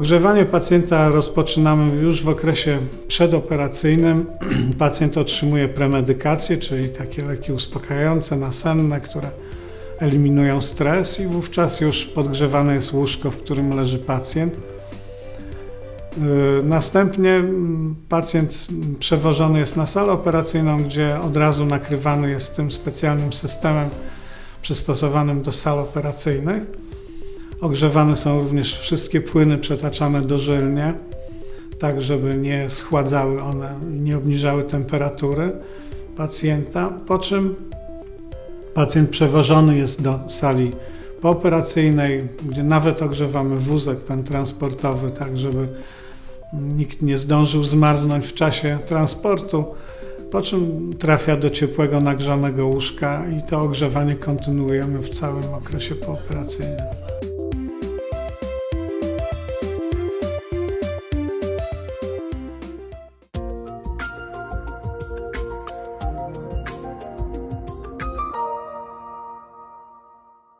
Ogrzewanie pacjenta rozpoczynamy już w okresie przedoperacyjnym. Pacjent otrzymuje premedykację, czyli takie leki uspokajające, nasenne, które eliminują stres i wówczas już podgrzewane jest łóżko, w którym leży pacjent. Yy, następnie mm, pacjent przewożony jest na salę operacyjną, gdzie od razu nakrywany jest tym specjalnym systemem przystosowanym do sal operacyjnych. Ogrzewane są również wszystkie płyny przetaczane dożylnie, tak żeby nie schładzały one, nie obniżały temperatury pacjenta, po czym pacjent przewożony jest do sali pooperacyjnej, gdzie nawet ogrzewamy wózek ten transportowy, tak żeby nikt nie zdążył zmarznąć w czasie transportu, po czym trafia do ciepłego, nagrzanego łóżka i to ogrzewanie kontynuujemy w całym okresie pooperacyjnym.